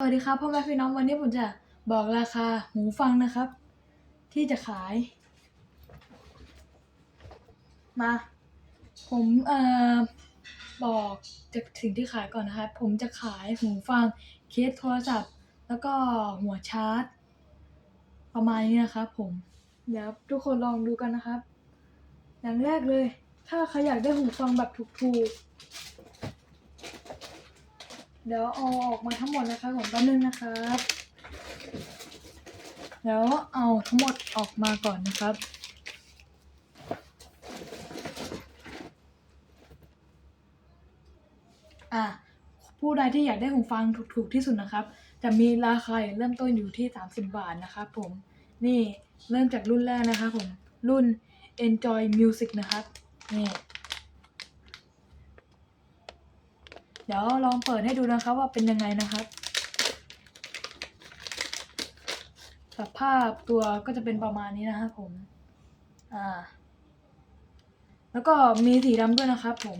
สวัสดีครับพ่อแม่พี่น้องวันนี้ผมจะบอกราคาหูฟังนะครับ ที่จะขาย มา ผมเอ่อบอกจากสิ่งที่ขายก่อนนะครับ ผมจะขายหูฟังเคสโทรศัพท์ แล้วก็หัวชาร์จ ประมาณนี้นะครับผมเดี๋ยวทุกคนลองดูกันนะครับ อย่างแรกเลย ถ้าใครอยากได้หูฟังแบบถูกๆ เดี๋ยวเอาออกมาทั้งหมดนะคะผมแป๊บนึงนะครับแล้วเอาทั้งหมดออกมาก่อนนะครับอะผู้ใดที่อยากได้หูฟังถูกๆที่สุดนะครับ จะมีราคาเริ่มต้นอยู่ที่ 30 บาทนะครับผมนี่เริ่มจากรุ่นแรกนะครับผมรุ่น Enjoy Music นะครับนี่ เดี๋ยวลองเปิดให้ดูนะครับว่าเป็นยังไงนะครับ สภาพตัวก็จะเป็นประมาณนี้นะครับผม อ่า แล้วก็มีสีดำด้วยนะครับผม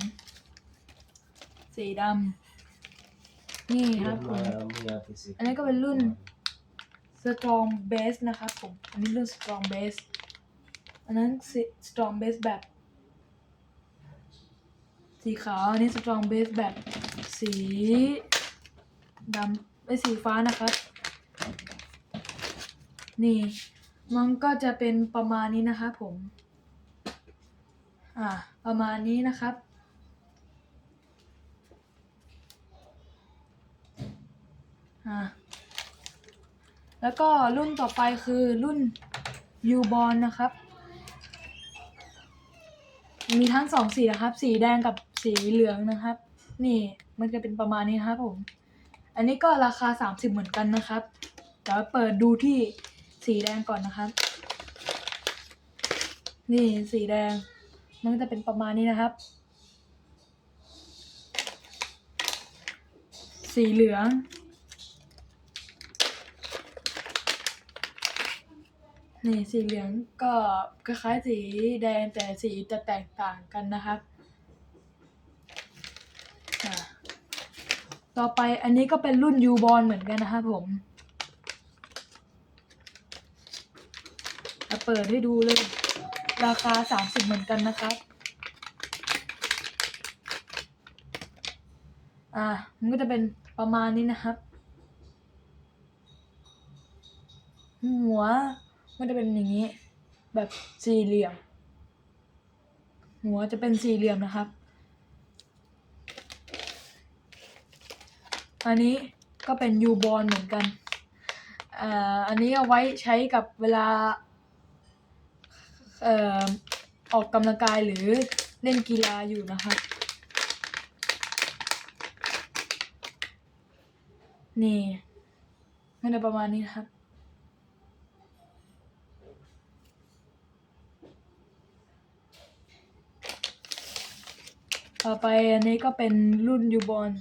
สีดำนี่ครับผม อันนี้ก็เป็นรุ่น Strong Base นะครับผม อันนี้รุ่น Strong Base อันนั้น Strong Base แบบ สีขาว อันนี้ Strong Base แบบ สีดำไอ้สีฟ้านะครับ นี่ มันก็จะเป็นประมาณนี้นะครับผม อ่า ประมาณนี้นะครับ อ่า แล้วก็รุ่นต่อไปคือรุ่น u b o n นะครับ มีทั้งสองสีนะครับ สีแดงกับสีเหลืองนะครับ นี่ มันจะเป็นประมาณนี้นะครับผม อันนี้ก็ราคา 30 เหมือนกันนะครับเดี๋ยวเปิดดูที่สีแดงก่อนนะครับ นี่สีแดง มันก็จะเป็นประมาณนี้นะครับ สีเหลือง นี่สีเหลืองก็คล้ายๆสีแดงแต่สีจะแตกต่างกันนะครับอ่า ต่อไปอันนี้ก็เป็นรุ่นยูบอลเหมือนกันนะครับผมจะเปิดให้ดูเลย ราคา30เหมือนกันนะครับ อ่า มันก็จะเป็นประมาณนี้นะครับ หัวมันจะเป็นอย่างนี้ แบบสี่เหลี่ยม หัวจะเป็นสี่เหลี่ยมนะครับ อันนี้ก็เป็นยูบอลเหมือนกันอ่าอันนี้เอาไว้ใช้กับเวลาเอ่อออกกำลังกายหรือเล่นกีฬาอยู่นะครับนี่มันจะประมาณนี้นะครับต่อไปอันนี้ก็เป็นรุ่นยูบอล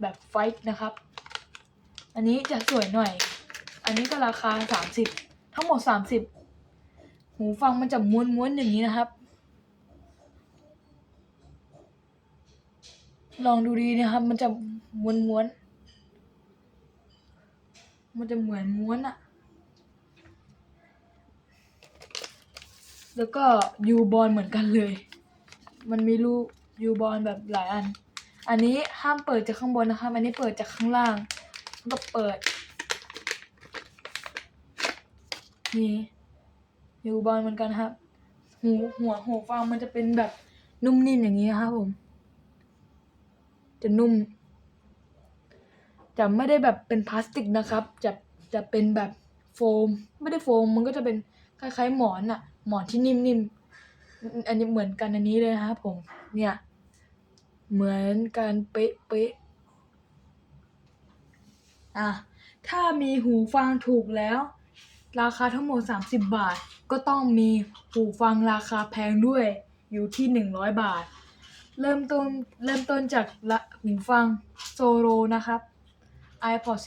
แบบไฟท์นะครับ อันนี้จะสวยหน่อย อันนี้ก็ราคาสามสิบทั้งหมดสามสิบหูฟังมันจะม้วนๆอย่างนี้นะครับ ลองดูดีนะครับ มันจะม้วนๆ มันจะเหมือนม้วนอะแล้วก็ยูบอลเหมือนกันเลย มันมีรูยูบอลแบบหลายอัน อันนี้ห้ามเปิดจากข้างบนนะครับอันนี้เปิดจากข้างล่างก็เปิด นี่ยูบอลเหมือนกันครับ หูหัวหูฟังมันจะเป็นแบบนุ่มนิ่มอย่างนี้นะครับผม จะนุ่ม จะไม่ได้แบบเป็นพลาสติกนะครับ จะจะเป็นแบบโฟม ไม่ได้โฟม มันก็จะเป็นคล้ายๆหมอนอะหมอนที่นิ่มๆ อันนี้เหมือนกันอันนี้เลยนะครับผม เนี่ย เหมือนกันเป๊ะเป๊ะอะถ้ามีหูฟังถูกแล้ว ราคาทั้งหมด 30 บาท ก็ต้องมีหูฟังราคาแพงด้วยอยู่ที่ 100 บาท เริ่มต้นเริ่มต้นจากละหูฟังโซโ o นะครับ iPod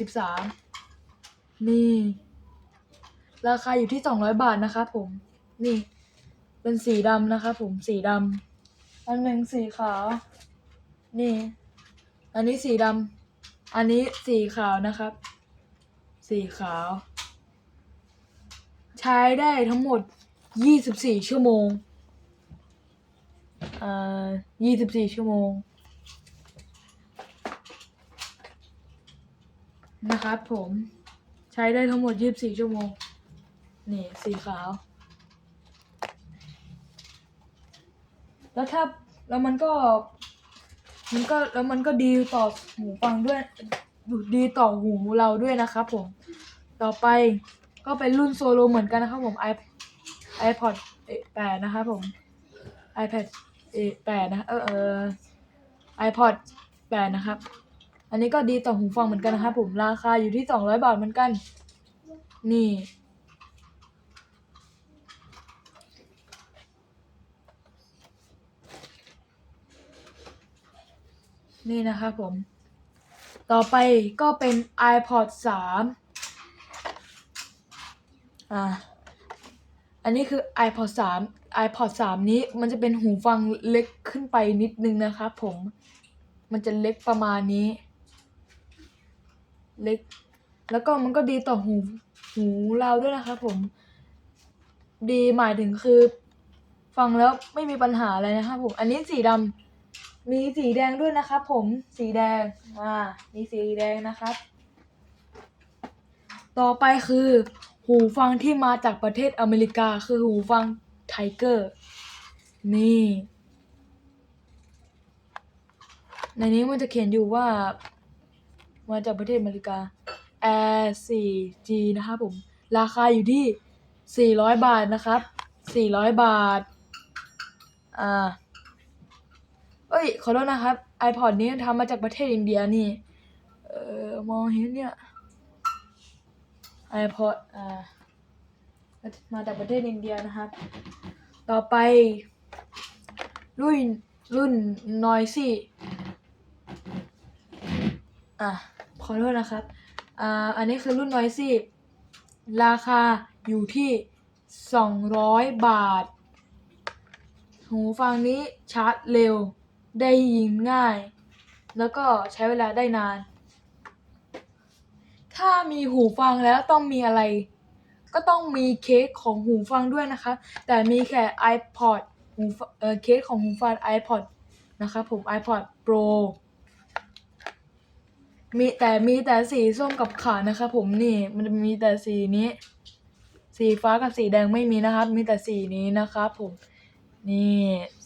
13 นี่ ราคาอยู่ที่ 200 บาทนะครับผม นี่ เป็นสีดำนะครับผมสีดำอันหนึ่งสีขาว นี่ อันนี้สีดอันนี้สีขาวนะครับ สีขาว ใช้ได้ทั้งหมด 24 ชั่วโมง อ่า 24 ชั่วโมง นะครับผม ใช้ได้ทั้งหมด 24 ชั่วโมง นี่ สีขาว แล้วถ้าแล้วมันก็ มันก็แล้วมันก็ดีต่อหูฟังด้วยดีต่อหูเราด้วยนะครับผมต่อไปก็เป็นรุ่นโซโลเหมือนกันนะครับผม i iPod 8นะครับผม iPad 8นะเออเออ iPod 8นะครับ อันนี้ก็ดีต่อหูฟังเหมือนกันนะครับผมราคาอยู่ที่ 200 บาทเหมือนกัน นี่ นี่นะครับผม ต่อไปก็เป็น iPod 3อ่า อันนี้คือ iPod 3 iPod 3 นี้มันจะเป็นหูฟังเล็กขึ้นไปนิดนึงนะครับผม มันจะเล็กประมาณนี้ เล็ก แล้วก็มันก็ดีต่อหูหูเราด้วยนะครับผม ดีหมายถึงคือ ฟังแล้วไม่มีปัญหาอะไรนะครับผม อันนี้สีดำ มีสีแดงด้วยนะครับผมสีแดงอ่ามีสีแดงนะครับ ต่อไปคือ หูฟังที่มาจากประเทศอเมริกาคือหูฟังไทเกอร์นี่ ในนี้มันจะเขียนอยู่ว่า มาจากประเทศอเมริกา Air 4G นะครับผม ราคาอยู่ที่ 400 บาทนะครับ 400 บาท อ่า อ้ย ขอโทษนะครับ iPod นี้ทำมาจากประเทศอินเดียนี่ เออมองเห็นเนี่ย iPod อ่า มาจากประเทศอินเดียนะครับ ต่อไป รุ่น รุ่น Noisy อะ ขอโทษนะครับ อ่า อันนี้คือรุ่น Noisy ราคาอยู่ที่ 200 บาท หูฟังนี้ชาร์จเร็ว ได้ยินง่าย แล้วก็ใช้เวลาได้นาน ถ้ามีหูฟังแล้วต้องมีอะไร ก็ต้องมีเคสของหูฟังด้วยนะคะ แต่มีแค่ iPod หูเอ่อเคสของหูฟัง iPod นะครับผม iPod Pro มีแต่มีแต่สีส้มกับขาวนะครับผมนี่มันมีแต่สีนี้ สีฟ้ากับสีแดงไม่มีนะครับ มีแต่สีนี้นะครับผมนี่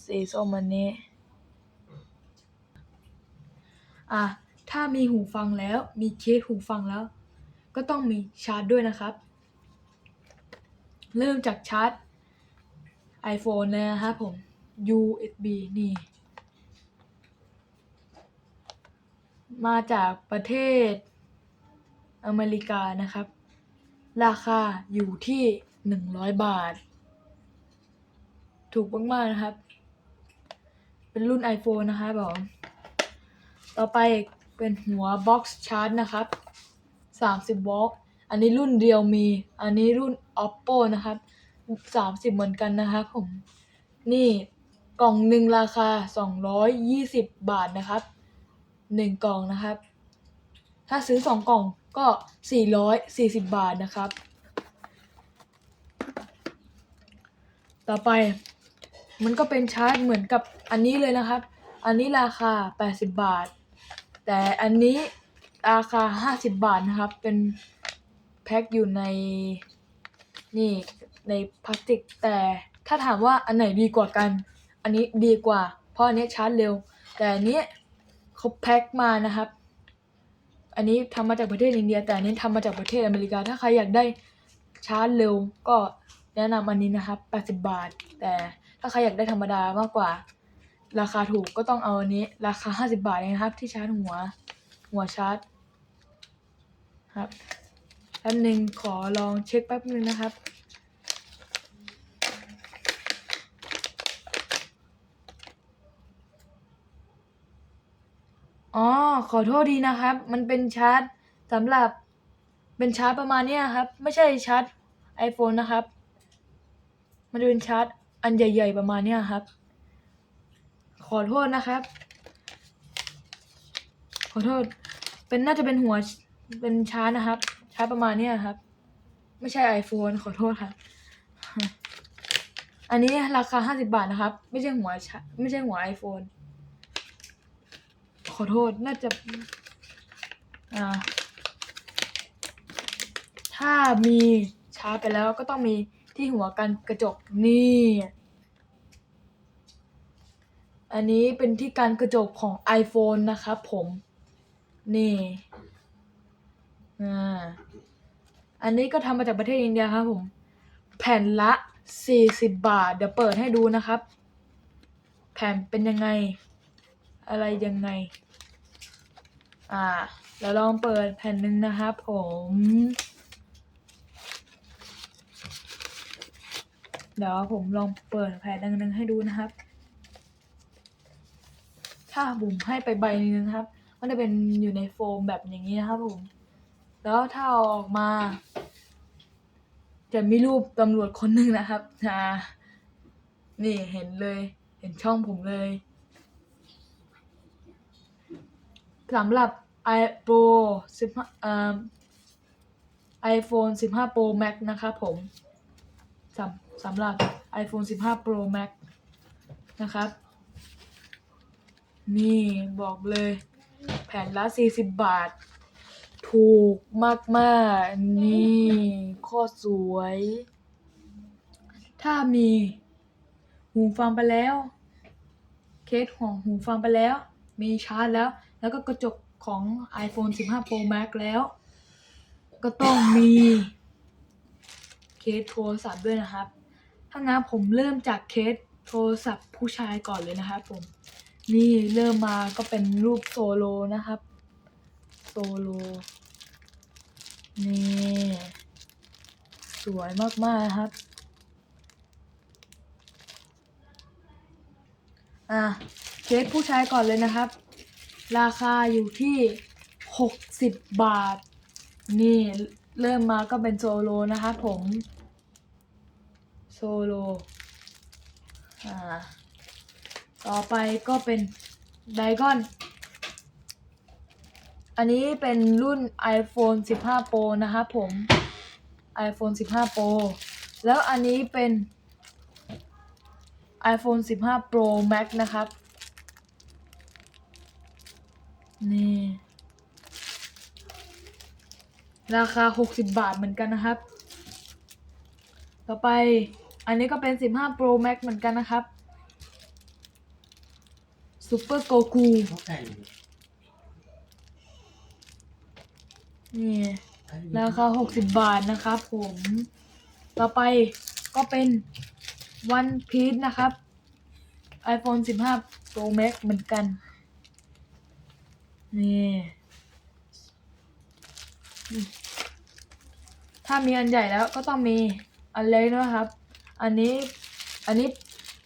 สีส้มอันนี้ อะถ้ามีหูฟังแล้วมีเคสหูฟังแล้ว ก็ต้องมีชาร์จด้วยนะครับ เริ่มจากชาร์จ iPhone เลยนะครับผม USB นี่ มาจากประเทศอเมริกานะครับ ราคาอยู่ที่100บาท ถูกมากๆนะครับ เป็นรุ่น iPhone นะครับผม ต่อไปเป็นหัว Box Charge นะครับ30โวลต์อันนี้รุ่นเดียวมี อันนี้รุ่น Oppo นะครับ30เหมือนกันนะครับผม นี่กล่องหนึ่งราคา220บาทนะครับหนึ่งกล่องนะครับ ถ้าซื้อสองกล่องก็440บาทนะครับ ต่อไปมันก็เป็นชาร์จเหมือนกับอันนี้เลยนะครับ อันนี้ราคา 80 บาท แต่อันนี้ราคา50บาทนะครับ เป็นแพ็คอยู่ในนี่ในพลาสติกแต่ถ้าถามว่าอันไหนดีกว่ากัน อันนี้ดีกว่า เพราะอันนี้ชาร์จเร็ว แต่อันนี้เขาแพ็คมานะครับ อันนี้ทำมาจากประเทศอินเดีย แต่อันนี้ทำมาจากประเทศอเมริกา ถ้าใครอยากได้ชาร์จเร็วก็แนะนำอันนี้นะครับ80บาท แต่ถ้าใครอยากได้ธรรมดามากกว่า ราคาถูกก็ต้องเอาอันนี้ ราคา50บาทเองนะครับ ที่ชาร์จหัว หัวชาร์จครับแป๊บหนึ่งขอลองเช็คแป๊บหนึ่งนะครับ อ๋อ ขอโทษดีนะครับ มันเป็นชาร์จสำหรับเป็นชาร์จประมาณนี้ครับ ไม่ใช่ชาร์จ iPhone นะครับ มันจะเป็นชาร์จอันใหญ่ ๆ ประมาณนี้ครับ อโทษนะครับ ขอโทษ เป็นน่าจะเป็นหัวเป็นชาร์จนะครับ ชาร์จประมาณนี้ครับ ไม่ใช่ iPhone ขอโทษครับ อันนี้ราคาห้าสิบาทนะครับ ไม่ใช่หัวชไม่ใช่หัว iPhone ขอโทษน่าจะ อ่า ถ้ามีชาร์จไปแล้วก็ต้องมีที่หัวกันกระจกนี่ อันนี้เป็นที่การกระจกของ iPhone นะครับผม นี่อ่าอันนี้ก็ทำมาจากประเทศอินเดียครับผม แผ่นละ40บาท เดี๋ยวเปิดให้ดูนะครับ แผ่นเป็นยังไง อะไรยังไง อ่าเดี๋ยวลองเปิดแผ่นหนึ่งนะครับผม เดี๋ยวผมลองเปิดแผ่นหนึ่งให้ดูนะครับ ถ้าผมให้ไปใบหนึงนะครับ มันจะเป็นอยู่ในโฟมแบบอย่างนี้นะครับผมแล้วถ้าอาออกมา จะมีรูปตำรวจคนหนึ่งนะครับอ่านี่เห็นเลย เห็นช่องผมเลยสำหรับ iPro 15อ่า iPhone 15 Pro Max นะครับผมสำสำหรับ iPhone 15 Pro Max นะครับ นี่บอกเลย แผ่นละ 40 บาท ถูกมากๆ นี่โคตรสวย ถ้ามีหูฟังไปแล้ว เคสของหูฟังไปแล้ว มีชาร์จแล้ว แล้วก็กระจกของ iPhone 15 Pro Max แล้ว ก็ต้องมีเคสโทรศัพท์ด้วยนะครับ ถ้างั้นผมเริ่มจากเคสโทรศัพท์ผู้ชายก่อนเลยนะครับผม นี่เริ่มมาก็เป็นรูปโซโลนะครับ โซโล นี่ สวยมาก ๆ ครับ อะเคสผู้ชายก่อนเลยนะครับ ราคาอยู่ที่ 60 บาท นี่เริ่มมาก็เป็นโซโลนะครับผม โซโล อ่า ต่อไปก็เป็นไดกอน อันนี้เป็นรุ่น iPhone 15 Pro นะครับผม iPhone 15 Pro แล้วอันนี้เป็น iPhone 15 Pro Max นะครับ นี่ ราคา 60 บาทเหมือนกันนะครับ ต่อไปอันนี้ก็เป็น 15 Pro Max เหมือนกันนะครับ Super Goku นี่ราคา60บบาทนะครับผม ต่อไปก็เป็น One Piece นะครับ iPhone 15 Pro Max เหมือนกัน นี่ ถ้ามีอันใหญ่แล้วก็ต้องมีอันเล็กด้วยครับ อันนี้ อันนี้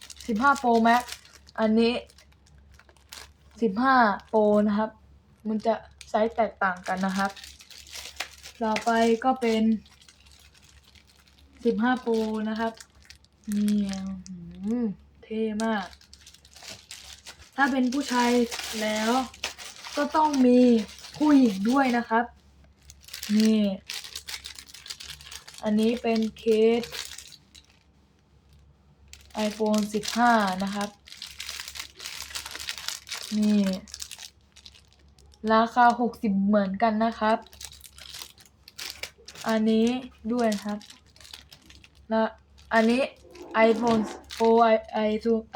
15 Pro Max อันนี้ 15 Pro นะครับ มันจะไซส์แตกต่างกันนะครับ ต่อไปก็เป็น15 Pro นะครับนี่อื้อหือเท่มาก ถ้าเป็นผู้ชายแล้วก็ต้องมีผู้หญิงด้วยนะครับ นี่ อันนี้เป็นเคส iPhone 15 นะครับ นี่ราคา60เหมือนกันนะครับ อันนี้ด้วยครับ แล้วอันนี้ iPhone Pro i i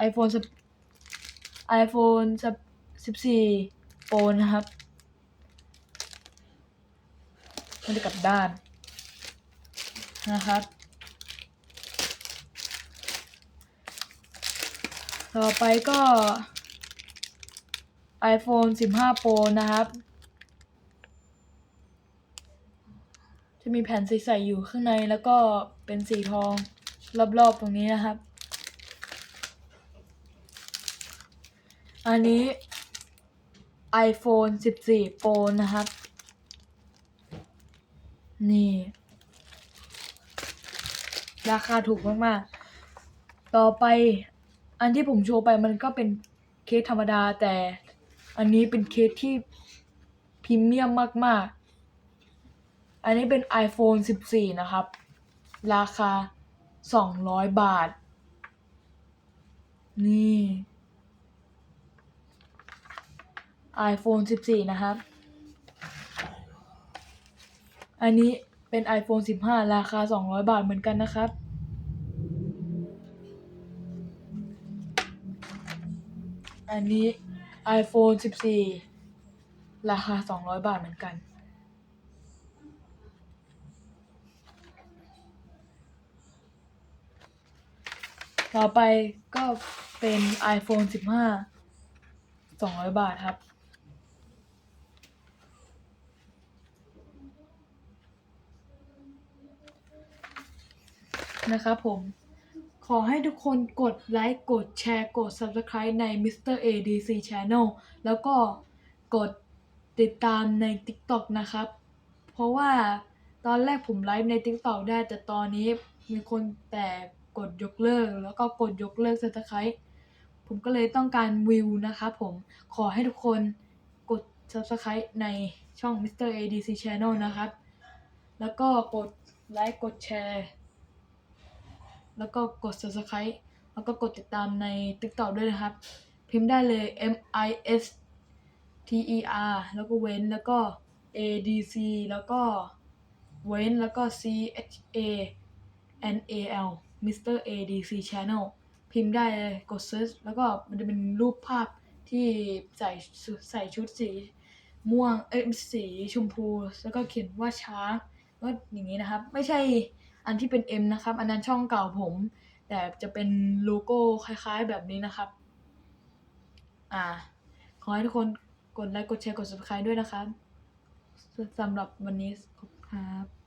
iPhone 10 iPhone 14 Pro นะครับ มันจะกลับด้าน นะครับ ต่อไปก็ iPhone 15 Pro นะครับ จะมีแผ่นใสๆอยู่ข้างในแล้วก็เป็นสีทองรอบๆตรงนี้นะครับ อันนี้ iPhone 14 Pro นะครับ นี่ ราคาถูกมากๆ ต่อไปอันที่ผมโชว์ไปมันก็เป็นเคสธรรมดาแต่ อันนี้เป็นเคสที่พรีเมียมมาก ๆ อันนี้เป็น iPhone 14 นะครับ ราคา 200 บาท นี่ iPhone 14 นะครับ อันนี้เป็น iPhone 15 ราคา 200 บาทเหมือนกันนะครับ อันนี้ iPhone 14 ราคา 200 บาทเหมือนกัน ต่อไปก็เป็น iPhone 15 200 บาทครับ นะครับผม ขอให้ทุกคนกดไลค์ กดแชร์ กด Subscribe ใน Mr. ADC Channel แล้วก็กดติดตามใน TikTok นะครับ เพราะว่าตอนแรกผมไลฟ์ใน TikTok ได้แต่ตอนนี้มีคนแต่กดยกเลิก แล้วก็กดยกเลิก Subscribe ผมก็เลยต้องการวิวนะครับผมขอให้ทุกคนกด Subscribe ในช่อง Mr. ADC Channel นะครับ แล้วก็กดไลค์ กดแชร์ แล้วก็กด subscribe แล้วก็กดติดตามใน TikTok ด้วยนะครับ พิมพ์ได้เลย M I S T E R แล้วก็เว้นแล้วก็ A D C แล้วก็เว้นแล้วก็ C H A N A L Mr. A D C Channel พิมพ์ได้เลยกด search แล้วก็มันจะเป็นรูปภาพที่ใส่ใส่ชุดสีม่วงเอ้ยสีชมพู แล้วก็เขียนว่าช้างก็อย่างนี้นะครับ ไม่ใช่ อันที่เป็น M นะครับ อันนั้นช่องเก่าผม แต่จะเป็นโลโก้คล้ายๆแบบนี้นะครับ อ่า ขอให้ทุกคนกดไลค์ กดแชร์ กด subscribe ด้วยนะครับสำหรับวันนี้ขอบคุณครับ